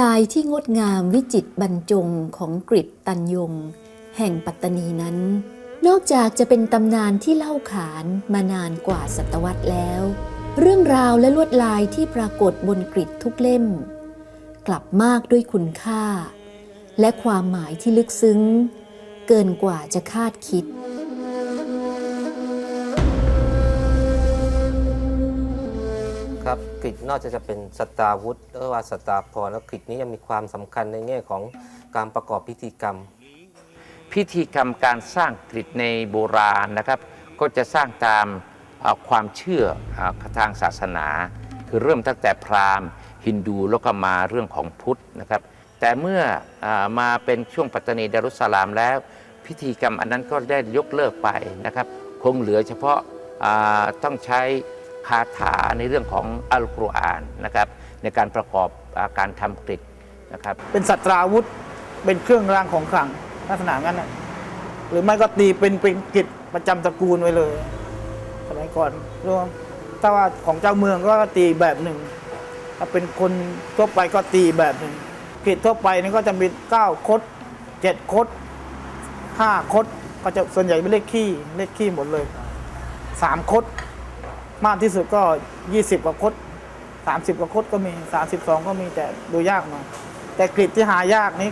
ลายที่งดงามวิจิตรบรรจงของกริตันยง แห่งปัตตานีนั้น นอกจากจะเป็นตำนานที่เล่าขานมานานกว่าศตวรรษแล้ว เรื่องราวและลวดลายที่ปรากฏบนกริดทุกเล่ม กลับมากด้วยคุณค่า และความหมายที่ลึกซึ้ง เกินกว่าจะคาดคิด กริดนอกจากจะเป็นสตาวุธหรือว่าสตาพรแล้วกริดนี้ยังมีความสำคัญในแง่ของการประกอบพิธีกรรม พิธีกรรมการสร้างกริดในโบราณนะครับ ก็จะสร้างตามความเชื่อทางศาสนา คือเริ่มตั้งแต่พราหมณ์ ฮินดูแล้วก็มาเรื่องของพุทธนะครับ แต่เมื่ออมาเป็นช่วงปัตตานีดารุสลามแล้ว พิธีกรรมอันนั้นก็ได้ยกเลิกไปนะครับ คงเหลือเฉพาะต้องใช้ คาถาในเรื่องของอัลกุรอานนะครับในการประกอบอาการทำกริดนะครับเป็นสัตราวุธ เป็นเครื่องรางของขลังลักษณะงั้นนะหรือไม่ก็ตีเป็นเป็นกิจประจำตระกูลไว้เลย สมัยก่อนรวมถ้าว่าของเจ้าเมืองก็ตีแบบหนึ่ง ถ้าเป็นคนทั่วไปก็ตีแบบหนึ่งกิจทั่วไปนี่ก็จะมีเก้าคดเจ็ดคดห้าคดก็จะส่วนใหญ่เป็นเลขขี้เลขขี้หมดเลยสามคด มากที่สุดก็ยี่สิบกว่าคดสามสิบกว่าคดก็มีสามสิบสองก็มีแต่ดูยากหน่อยแต่กริดที่หายากนี้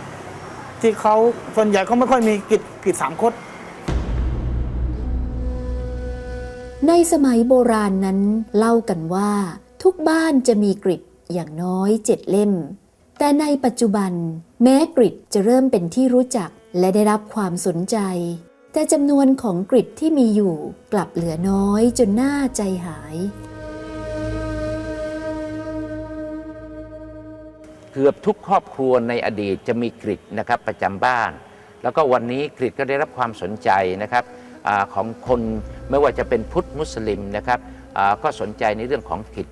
ที่เขาส่วนใหญ่เขาไม่ค่อยมีกริดกริดสามคดในสมัยโบราณนั้นเล่ากันว่า ทุกบ้านจะมีกริดอย่างน้อยเจ็ดเล่ม แต่ในปัจจุบัน แม้กริดจะเริ่มเป็นที่รู้จักและได้รับความสนใจ แต่จำนวนของกริดที่มีอยู่กลับเหลือน้อยจนน่าใจหาย เกือบทุกครอบครัวในอดีตจะมีกริดนะครับประจำบ้าน แล้วก็วันนี้กริดก็ได้รับความสนใจนะครับอาของคนไม่ว่าจะเป็นพุทธมุสลิมนะครับอ่าก็สนใจในเรื่องของกริด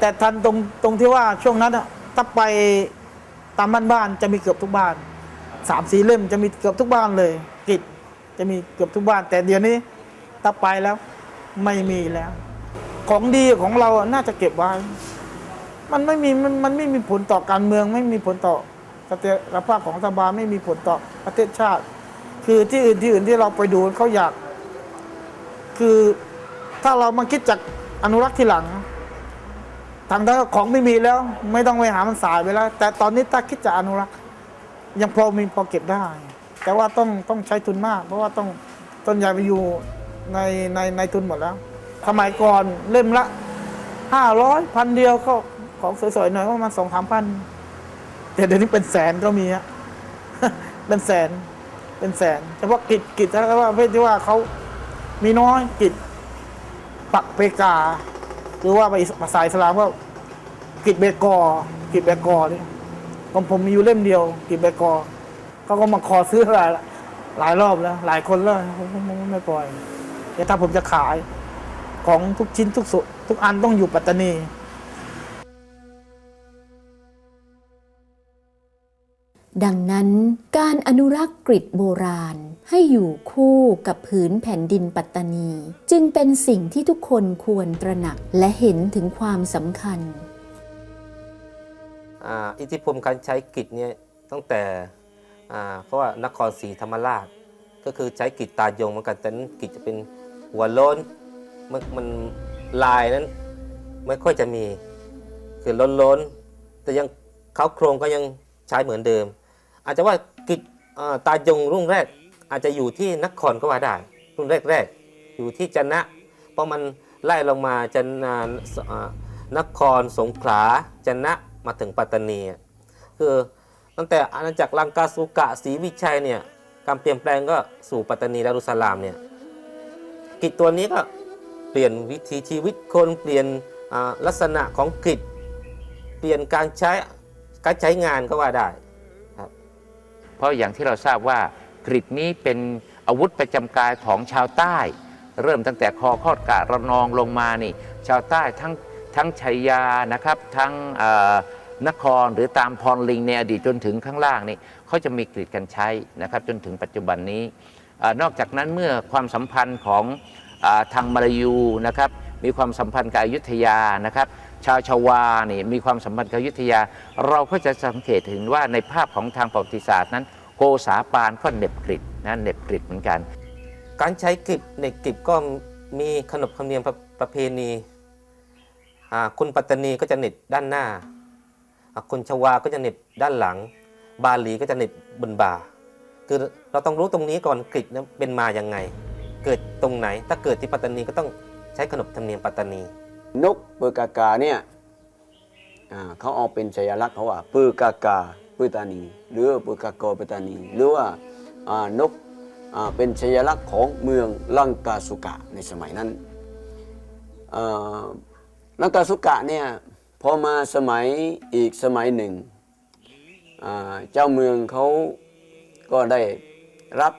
แต่ทันตรงตรงที่ว่าช่วงนั้นอะถ้าไปตามบ้านบ้านๆจะมีเกือบทุกบ้านสามสี่เล่มจะมีเกือบทุกบ้านเลยกิจ จะมีเกือบทุกบ้าน แต่เดี๋ยวนี้ถ้าไปแล้วไม่มีแล้ว ของดีของเราน่าจะเก็บไว้ มันไม่มีมันมันไม่มีผลต่อการเมือง ไม่มีผลต่อสถียรภาพของรัฐบาลไม่มีผลต่อประเทศชาติ คือที่อื่นที่อื่นที่เราไปดูเขาอยาก คือถ้าเรามาคิดจากอนุรักษ์ทีหลังทางด้านของไม่มีแล้ว ไม่ต้องไปหามันสายไปแล้ว แต่ตอนนี้ถ้าคิดจะอนุรักษ์ ยังพอมีพอเก็บได้ แต่ว่าต้องต้องใช้ทุนมาก เพราะว่าต้องต้นใหญ่ไปอยู่ในในในทุนหมดแล้ว สมัยก่อนเล่มละห้าร้อยพันเดียวก็ของสวยๆหน่อยก็ประมาณสองสามพันแต่เดี๋ยวนี้เป็นแสนก็มีฮะเป็นแสนเป็นแสนเฉพาะกิจกิจแล้วว่าเภทที่ว่าเขามีน้อยกิจปักเปกา หรือว่าภาษาอิสลามก็กิจเบกอ กิจเบกอนี่ของผมมีอยู่เล่มเดียว กิจเบกอ เขาก็มาขอซื้อหลายหลายรอบแล้ว หลายคนแล้วผมผมผมไม่ปล่อยแต่ถ้าผมจะขายของทุกชิ้นทุกสุทุกอันต้องอยู่ปัตตานีดังนั้นการอนุรักษ์กริดโบราณ ให้อยู่คู่กับผืนแผ่นดินปัตตานี จึงเป็นสิ่งที่ทุกคนควรตระหนักและเห็นถึงความสำคัญอ่าอิทธิพลการใช้กิจเนี่ยตั้งแต่ อ่าเพราะว่านครศรีธรรมราช ก็คือใช้กิจตายงเหมือนกันแต่นั้นกิจจะเป็นหัวโล้นมันมันลายนั้นไม่ค่อยจะมีคือล้นล้นแต่ยังเขาโครงก็ยังใช้เหมือนเดิม อาจจะว่ากิจอ่าตายงรุ่งแรก อาจจะอยู่ที่นครก็ว่าได้ รุ่นแรกๆอยู่ที่จันนะเพราะมันไล่ลงมาจันนครสงขลาจันนะมาถึงปัตตานีคือ ตั้งแต่อาณาจักรลังกาสุกะศรีวิชัยเนี่ยการเปลี่ยนแปลงก็สู่ปัตตานีดารุสลามเนี่ยกิจตัวนี้ก็เปลี่ยนวิถีชีวิตคนเปลี่ยนลักษณะของกิจเปลี่ยนการใช้การใช้งานก็ว่าได้เพราะอย่างที่เราทราบว่ากริดนี้เป็นอาวุธประจำกายของชาวใต้ เริ่มตั้งแต่คอคอดกะระนองลงมานี่ ชาวใต้ทั้งทั้งชัยยานะครับทั้ง นครหรือตามพรลิงในอดีตจนถึงข้างล่างนี่เขาจะมีกริดกันใช้นะครับจนถึงปัจจุบันนี้อนอกจากนั้นเมื่อความสัมพันธ์ของอทางมาลายูนะครับมีความสัมพันธ์กับอยุธยานะครับ ชาวชาวานี่มีความสัมพันธ์กับอยุธยา เราก็จะสังเกตเห็นว่าในภาพของทางประวัติศาสตร์นั้น โกษาปานก็เหน็บกริดนะเหน็บกริดเหมือนกัน การใช้กริบในกริบก็มีขนบธรรมเนียมประประเพณีอ่าคนปัตตานีก็จะเหน็บด้านหน้า คนชวาก็จะเหน็บด้านหลัง บาหลีก็จะเหน็บบนบ่า คือเราต้องรู้ตรงนี้ก่อนกริบนั้นเป็นมาอย่างไง เกิดตรงไหน ถ้าเกิดที่ปัตตานีก็ต้องใช้ขนบธรรมเนียมปัตตานี นกปือกากาเนี่ยเขาเอาเป็นสัญลักษณ์เขาว่าปือกากาปือตานี หรือปือกากอปือตานี หรือว่านกเป็นสัญลักษณ์ของเมืองลังกาสุกะในสมัยนั้นลังกาสุกะเนี่ย พอมาสมัยอีกสมัยหนึ่ง เจ้าเมืองเขาก็ได้รับ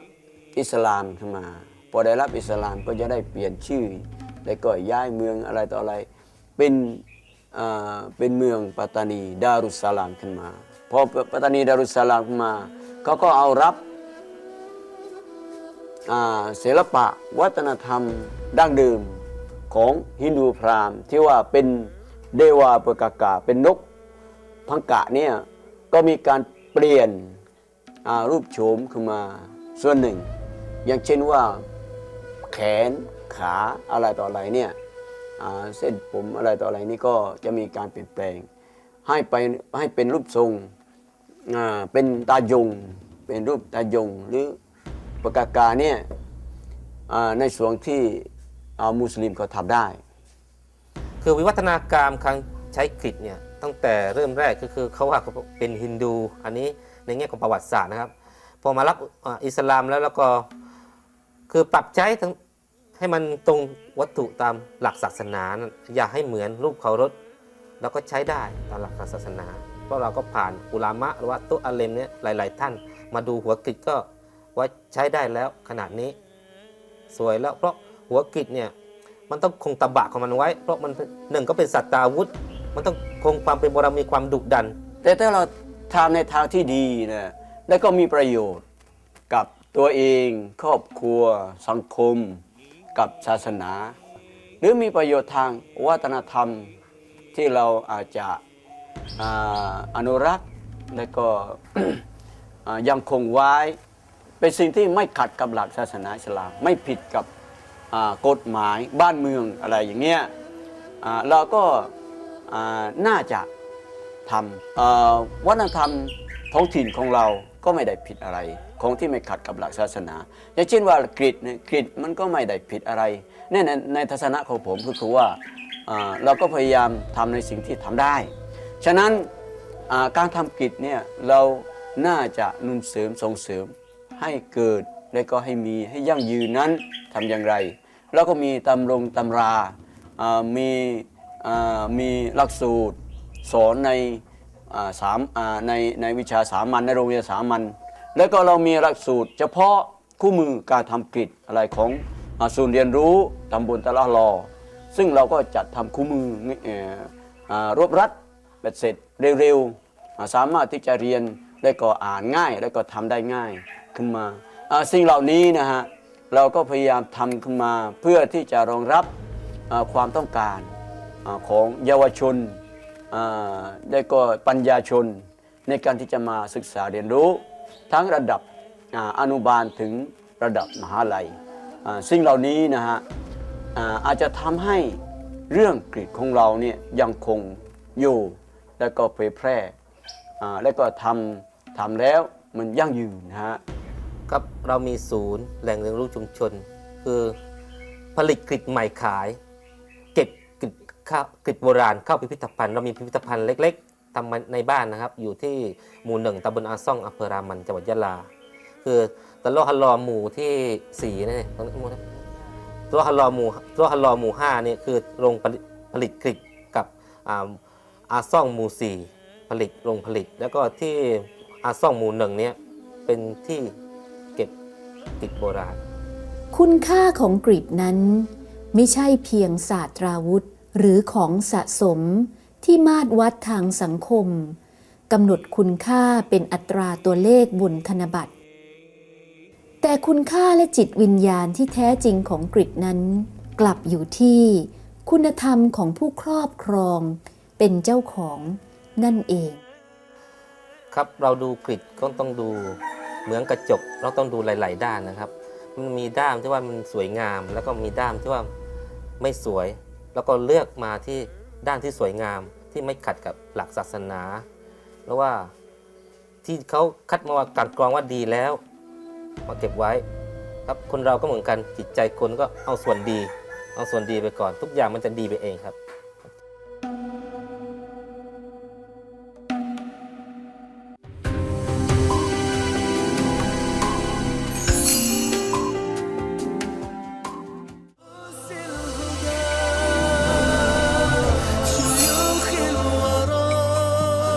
อิสลามขึ้นมา พอได้รับอิสลามก็จะได้เปลี่ยนชื่อ แล้วก็ย้ายเมืองอะไรต่ออะไร เป็นเป็นเมืองปัตตานีดารุสสลามขึ้นมา พอปัตตานีดารุสสลามขึ้นมา เขาก็เอารับศิลปะวัฒนธรรมดั้งเดิมของฮินดูพราหมณ์ที่ว่าเป็น เดวาเปกากาเป็นนกพังกะเนี่ยก็มีการเปลี่ยนรูปโฉมขึ้นมาส่วนหนึ่ง อย่างเช่นว่าแขนขาอะไรต่ออะไรเนี่ยเส้นผมอะไรต่ออะไรนี่ก็จะมีการเปลี่ยนแปลง ให้ไปให้เป็นรูปทรงเป็นตายงเป็นรูปตายงหรือปากกาเนี่ยในส่วนที่มุสลิมเขาทำได้ คือวิวัฒนาการการใช้กริดเนี่ยตั้งแต่เริ่มแรกก็คือเขาว่าเป็นฮินดู อันนี้ในแง่ของประวัติศาสตร์นะครับ พอมารับอิสลามแล้วแล้วก็คือปรับใช้ทั้งให้มันตรงวัตถุตามหลักศาสนา อย่าให้เหมือนรูปเคารพแล้วก็ใช้ได้ตามหลักศาสนา เพราะเราก็ผ่านอุลามะหรือว่าตุอาเลมเนี่ยหลาย ๆ ท่าน มาดูหัวกริดก็ว่าใช้ได้แล้วขนาดนี้ สวยแล้วเพราะหัวกริดเนี่ย มันต้องคงตบะของมันไว้ เพราะมันหนึ่งก็เป็นสัตว์ตาวุธ มันต้องคงความเป็นบราณมีความดุดัน แต่ถ้าเราทำในทางที่ดีนะแล้วก็มีประโยชน์กับตัวเอง ครอบครัว สังคม กับศาสนา หรือมีประโยชน์ทางวัฒนธรรมที่เราอาจจะออนุรักษ์และก็ยังคงไว้ เป็นสิ่งที่ไม่ขัดกับหลักศาสนาอิสลามไม่ผิดกับ กฎหมายบ้านเมืองอะไรอย่างเงี้ยเราก็น่าจะทำวัฒนธรรมท้องถิ่นของเราก็ไม่ได้ผิดอะไรของที่ไม่ขัดกับหลักศาสนา อย่างเช่นว่ากรีดเนี่ยกรีดมันก็ไม่ได้ผิดอะไรแน่ในในทัศนะของผมก็คือว่าเราก็พยายามทำในสิ่งที่ทำได้ ฉะนั้นการทำกิจเนี่ยเราน่าจะนุนเสริมส่งเสริมให้เกิดและก็ให้มีให้ยั่งยืนนั้นทำอย่างไร แล้วก็มีตำรงตำรามีมีหลักสูตรสอนในสามในในวิชาสามัญในโรงเรียนสามัญแล้วก็เรามีหลักสูตร เฉพาะคู่มือการทำกริดอะไรของศูนย์เรียนรู้ตำบลตะละลอ ซึ่งเราก็จัดทำคู่มือรวบรัดเบ็ดเสร็จเร็วๆ สามารถที่จะเรียนและก็อ่านง่าย และก็ทำได้ง่ายขึ้นมาสิ่งเหล่านี้นะฮะ เราก็พยายามทำขึ้นมาเพื่อที่จะรองรับความต้องการของเยาวชนได้ก็ปัญญาชนในการที่จะมาศึกษาเรียนรู้ ทั้งระดับอนุบาลถึงระดับมหาลัยสิ่งเหล่านี้นะฮะอาจจะทำให้เรื่องกรีดของเราเนี่ยยังคงอยู่ แล้วก็เผยแพร่แล้วก็ทำทำแล้วมันยั่งยืนนะฮะ ครับเรามีศูนย์แหล่งเรียนรู้ชุมชน คือผลิตกริดใหม่ขาย เก็บกริดข้าวกริดโบราณเข้าพิพิธภัณฑ์เรามีพิพิธภัณฑ์เล็ก ๆทำในบ้านนะครับ อยู่ที่หมู่หนึ่งตำบลอาซ่องอำเภอรามันจังหวัดยะลา คือตะโลฮัลลอหมู่ที่สี่นี่ตรงนี้ตะโลฮัลลอหมู่ตะโลฮัลลอหมู่ห้านี่คือโรงผลิตผลิตกริดกับอาซ่องหมู่สี่ผลิตโรงผลิต แล้วก็ที่อาซ่องหมู่หนึ่งเนี่ยเป็นที่ กริดโบราณ คุณค่าของกริดนั้น ไม่ใช่เพียงศาสตราวุธ หรือของสะสมที่มาตรวัดทางสังคมกำหนดคุณค่าเป็นอัตราตัวเลขบนธนบัตร แต่คุณค่าและจิตวิญญาณที่แท้จริงของกริดนั้น กลับอยู่ที่คุณธรรมของผู้ครอบครอง เป็นเจ้าของนั่นเอง ครับเราดูกริดก็ต้องดู เหมือนกระจกเราต้องดูหลาย ๆ ด้านนะครับ มันมีด้ามที่ว่ามันสวยงาม แล้วก็มีด้ามที่ว่าไม่สวย แล้วก็เลือกมาที่ด้านที่สวยงามที่ไม่ขัดกับหลักศาสนา แล้วว่าที่เขาคัดมาว่าการกรองว่าดีแล้ว มาเก็บไว้ ครับคนเราก็เหมือนกันจิตใจคนก็เอาส่วนดี เอาส่วนดีไปก่อน ทุกอย่างมันจะดีไปเองครับ